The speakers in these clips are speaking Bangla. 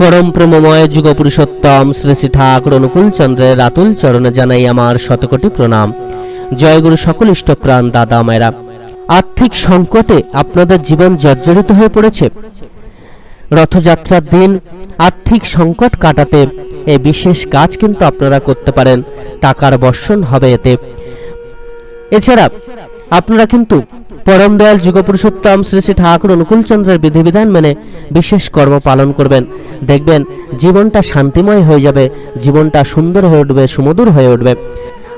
পরম প্রেমময় যুগ পুরুষোত্তম শ্রী শ্রী ঠাকুর অনুকূল চন্দ্রের আতুল চরণে জানাই আমার শতকোটি প্রণাম। জয়গুরু সকল ইষ্টপ্রাণ দাদা মায়েরা। আর্থিক সংকটে আপনাদের জীবন জর্জরিত হয়ে পড়েছে। রথযাত্রার দিন আর্থিক সংকট কাটাতে এই বিশেষ কাজ কিন্তু আপনারা করতে পারেন। টাকার বর্ষণ হবে এতে। এছাড়া আপনারা কিন্তু পরম দয়াল যুগপুরুষোত্তম শ্রী শ্রী ঠাকুর অনুকূল চন্দ্রের বিধিবিধান মেনে বিশেষ কর্ম পালন করবেন। দেখবেন জীবনটা শান্তিময় হয়ে যাবে, জীবনটা সুন্দর হয়ে উঠবে, সুমধুর হয়ে উঠবে।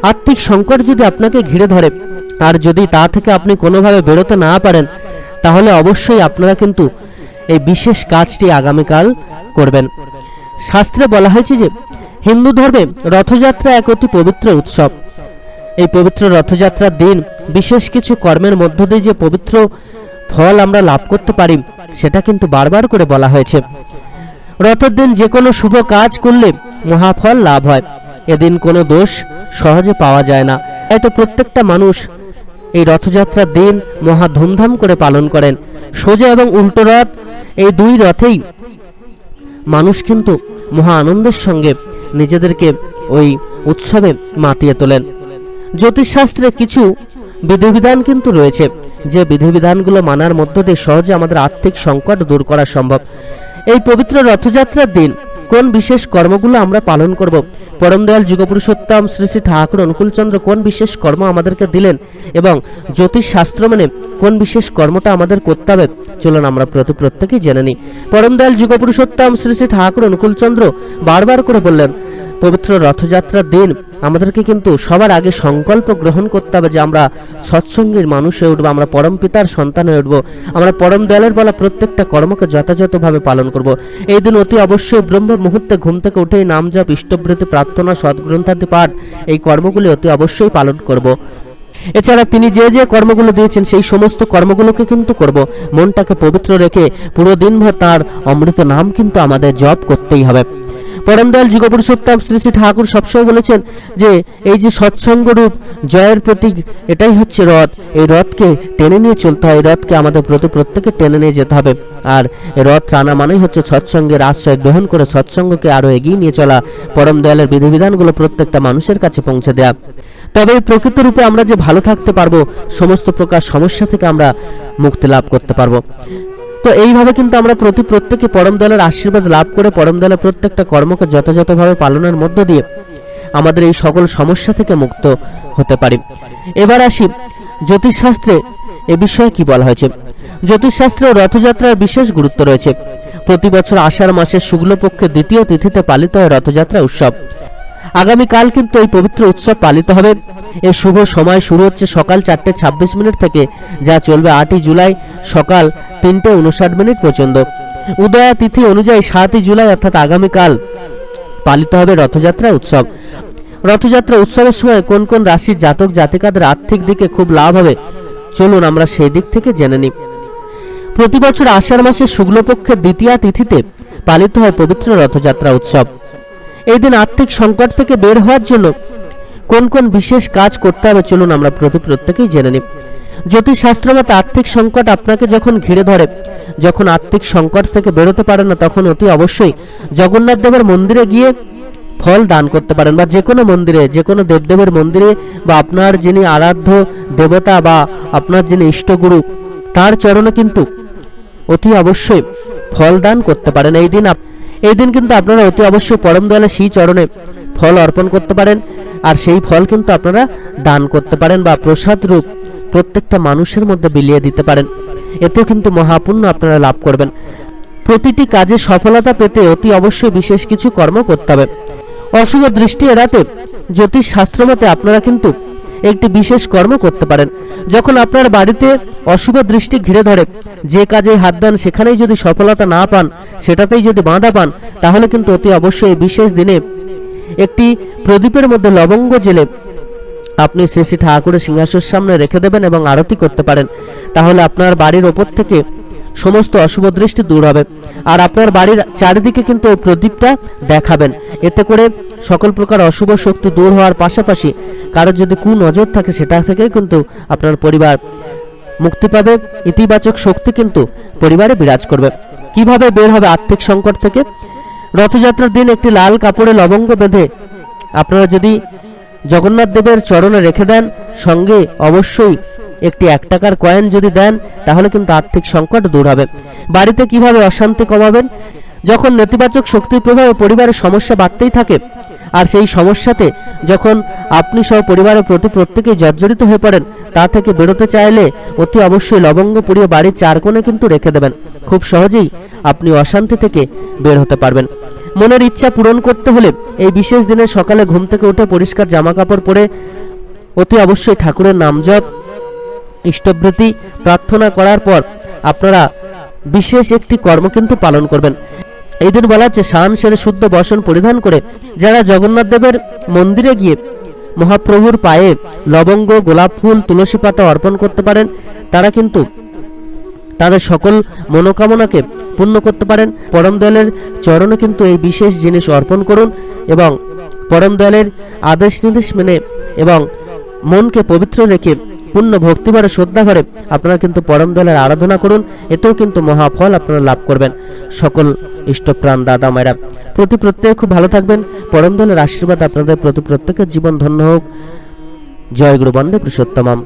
আর্থিক সংকট যদি আপনাকে ঘিরে ধরে, আর যদি তা থেকে আপনি কোনোভাবে বেরোতে না পারেন, তাহলে অবশ্যই আপনারা কিন্তু এই বিশেষ কাজটি আগামীকাল করবেন। শাস্ত্রে বলা হয়েছে যে, হিন্দু ধর্মে রথযাত্রা এক অতি পবিত্র উৎসব। এই পবিত্র রথযাত্রার দিন বিশেষ কিছু কর্মের মধ্য দিয়ে যে পবিত্র ফল আমরা লাভ করতে পারি, সেটা কিন্তু বারবার করে বলা হয়েছে। রথের দিন যে কোনো শুভ কাজ করলে মহাফল লাভ হয়। এদিন কোনো দোষ সহজে পাওয়া যায় না। তাই তো প্রত্যেকটা মানুষ এই রথযাত্রার দিন মহা ধুমধাম করে পালন করেন। সোজা এবং উল্টো রথ, এই দুই রথেই মানুষ কিন্তু মহা আনন্দের সঙ্গে নিজেদেরকে ওই উৎসবে মাতিয়ে তোলেন। জ্যোতিষশাস্ত্রে কিছু বিধিবিধান কিন্তু রয়েছে। যে বিধিবিধানগুলো মানার মধ্য দিয়ে সহজে আমাদের আর্থিক সংকট দূর করা সম্ভব। এই পবিত্র রথযাত্রার দিন কোন বিশেষ কর্মগুলো আমরা পালন করব? পরম দয়াল যুগপুরুষোত্তম শ্রী শ্রী ঠাকুর অনুকূলচন্দ্র কোন বিশেষ কর্ম আমাদেরকে দিলেন? এবং জ্যোতিষ শাস্ত্র মানে কোন বিশেষ কর্মটা আমাদের করতে হবে? চলুন আমরা প্রতি প্রত্যেকেই জেনে নিই। পরম দয়াল যুগপুরুষোত্তম শ্রী শ্রী ঠাকুর অনুকূলচন্দ্র বারবার করে বললেন পবিত্র রথযাত্রার দিন, আমাদেরকে কিন্তু সবার আগে সংকল্প গ্রহণ করতে হবে যে আমরা সৎসঙ্গীর মানুষ হয়ে উঠবো, আমরা পরম পিতার সন্তান হয়ে উঠবো, আমরা পরম দয়ালের বলা প্রত্যেকটা কর্মকে যথাযথভাবে পালন করব। এই দিন অতি অবশ্যই ব্রহ্ম মুহূর্তে ঘুম থেকে উঠেই নাম জপ ইষ্টবৃত্তি প্রার্থনা সদ্গ্রন্থাদি পাঠ, এই কর্মগুলি অতি অবশ্যই পালন করব। এছাড়া তিনি যে যে কর্মগুলো দিয়েছেন, সেই সমস্ত কর্মগুলোকে কিন্তু করব মনটাকে পবিত্র রেখে পুরো দিনভর তার অমৃত নাম কিন্তু আমাদের জপ করতেই হবে পরম দয়াল যুগপুরুষোত্তম শ্রী শ্রী ঠাকুর সবসময় বলেছেন যে, এই যে সৎসঙ্গ রূপ, জয়ের প্রতীক, এটাই হচ্ছে রথ। এই রথকে টেনে নিয়ে চলতে হয় রথকে আমাদের প্রতি প্রত্যেকে টেনে নিয়ে যেতে হবে। আর রথ টানা মানেই হচ্ছে সৎসঙ্গের আশ্রয় গ্রহণ করে সৎসঙ্গকে আরও এগিয়ে নিয়ে চলা, পরম দয়ালের বিধিবিধানগুলো প্রত্যেকটা মানুষের কাছে পৌঁছে দেয়া। তবে প্রকৃত রূপে আমরা যে ভালো থাকতে পারব, সমস্ত প্রকার সমস্যা থেকে আমরা মুক্তি লাভ করতে পারব। তো এইভাবে কিন্তু আমরা প্রতি প্রত্যেকে পরম দলের আশীর্বাদ লাভ করে পরম দলের প্রত্যেকটা কর্মকে যথাযথভাবে পালনের মধ্য দিয়ে আমাদের এই সকল সমস্যা থেকে মুক্ত হতে পারি। এবার আসি জ্যোতিষশাস্ত্রে এ বিষয়ে কি বলা হয়েছে? জ্যোতিষশাস্ত্রে রথযাত্রার বিশেষ গুরুত্ব রয়েছে। প্রতি বছর আষাঢ় মাসের শুক্লপক্ষের দ্বিতীয় তিথিতে পালিত হয় রথযাত্রা উৎসব। আগামীকাল কিন্তু এই পবিত্র উৎসব পালিত হবে। এর শুভ সময় শুরু হচ্ছে সকাল চারটে ছাব্বিশ মিনিট থেকে, যা চলবে আটই জুলাই সকাল তিনটে উনষাট মিনিট পর্যন্ত। উদয়া তিথি অনুযায়ী সাতই জুলাই অর্থাৎ আগামীকাল পালিত হবে রথযাত্রা উৎসব। রথযাত্রা উৎসবের সময় কোন কোন রাশির জাতক জাতিকাদের আর্থিক দিকে খুব লাভ হবে, চলুন আমরা সেই দিক থেকে জেনে নিই। প্রতি বছর আষাঢ় মাসের শুক্লপক্ষের দ্বিতীয়া তিথিতে পালিত হয় পবিত্র রথযাত্রা উৎসব। এই দিন আর্থিক সংকট থেকে বের হওয়ার জন্য কোন কোন বিশেষ কাজ করতে হবে চলুন আমরা প্রতি প্রত্যেকেই জেনে নিই। জ্যোতিষশাস্ত্র মতে আর্থিক সংকট আপনাকে যখন ঘিরে ধরে, যখন আর্থিক সংকট থেকে বেরোতে পারে না, তখন অতি অবশ্যই জগন্নাথ দেবের মন্দিরে গিয়ে ফল দান করতে পারেন বা যে কোনো মন্দিরে যে কোনো দেবদেবের মন্দিরে বা আপনার যিনি আরাধ্য দেবতা বা আপনার যিনি ইষ্টগুরু, তার চরণে কিন্তু অতি অবশ্যই ফল দান করতে পারেন। এই দিন এই দিন কিন্তু আপনারা অতি অবশ্যই পরম দয়ালে সেই চরণে ফল অর্পণ করতে পারেন, আর সেই ফল কিন্তু আপনারা দান করতে পারেন বা প্রসাদ রূপ প্রত্যেকটা মানুষের মধ্যে বিলিয়ে দিতে পারেন। এতেও কিন্তু মহাপুণ্য আপনারা লাভ করবেন। প্রতিটি কাজে সফলতা পেতে অতি অবশ্যই বিশেষ কিছু কর্ম করতে হবে। অশুভ দৃষ্টি এড়াতে জ্যোতিষ শাস্ত্র মতে আপনারা কিন্তু একটি বিশেষ কর্ম করতে পারেন। যখন আপনার বাড়িতে অশুভ দৃষ্টি ঘিরে ধরে, যে কাজে হাত দেন সেখানেই যদি সফলতা না পান, সেটাতেই যদি বাধা পান, তাহলে কিন্তু অতি অবশ্যই বিশেষ দিনে একটি প্রদীপের মধ্যে লবঙ্গ জেলে আপনি শ্রী শ্রী ঠাকুরের সিংহাসনের সামনে রেখে দেবেন এবং আরতি করতে পারেন। তাহলে আপনার বাড়ির ওপর থেকে সমস্ত অশুভ দৃষ্টি দূর হবে। আর আপনার বাড়ির চারিদিকে কিন্তু প্রদীপটা দেখাবেন। এতে করে সকল প্রকার অশুভ শক্তি দূর হওয়ার পাশাপাশি কারোর যদি কু নজর থাকে, সেটা থেকেই কিন্তু আপনার পরিবার মুক্তি পাবে। ইতিবাচক শক্তি কিন্তু পরিবারে বিরাজ করবে। কীভাবে বের হবে আর্থিক সংকট থেকে? রথযাত্রার দিন একটি লাল কাপড়ে লবঙ্গ বেঁধে আপনারা যদি জগন্নাথ দেবের চরণে রেখে দেন সঙ্গে অবশ্যই একটি এক টাকার কয়েন যদি দেন, তাহলে কিন্তু আর্থিক সংকট দূর হবে। বাড়িতে কীভাবে অশান্তি কমাবেন? যখন নেতিবাচক শক্তির প্রভাবে পরিবারের সমস্যা বাড়তেই থাকে, আর সেই সমস্যাতে যখন আপনি সহ পরিবারের প্রতি প্রত্যেকেই জর্জরিত হয়ে পড়েন, তা থেকে বেরোতে চাইলে অতি অবশ্যই লবঙ্গ পুড়িয়ে বাড়ির চার কোণে কিন্তু রেখে দেবেন। খুব সহজেই আপনি অশান্তি থেকে বের হতে পারবেন। মনের ইচ্ছা পূরণ করতে হলে এই বিশেষ দিনে সকালে ঘুম থেকে উঠে পরিষ্কার জামা কাপড় পরে অতি অবশ্যই ঠাকুরের নাম জপ ইষ্টবৃত্তি, প্রার্থনা করার পর আপনারা বিশেষ একটি কর্ম কিন্তু পালন করবেন। এই দিন বলা হচ্ছে শান সেরে শুদ্ধ বসন পরিধান করে যারা জগন্নাথ দেবের মন্দিরে গিয়ে মহাপ্রভুর পায়ে লবঙ্গ, গোলাপ ফুল, তুলসী পাতা অর্পণ করতে পারেন, তারা কিন্তু তাদের সকল মনোকামনাকে পূর্ণ করতে পারেন। পরম দয়ালের চরণে কিন্তু এই বিশেষ জিনিস অর্পণ করুন এবং পরম দয়ালের আদেশ নির্দেশ মেনে এবং মনকে পবিত্র রেখে পূর্ণ ভক্তিভরে শ্রদ্ধাভরে আপনারা কিন্তু পরম দলের আরাধনা করুন, এতেও কিন্তু মহাফল আপনারা লাভ করবেন। সকল ইষ্টপ্রাণ দাদা মায়েরা, প্রতি প্রত্যেকে খুব ভালো থাকবেন। পরম দলের আশীর্বাদ আপনাদের প্রতি প্রত্যেকের জীবন ধন্য হোক। জয় গুরু বন্দে পুরুষোত্তমম।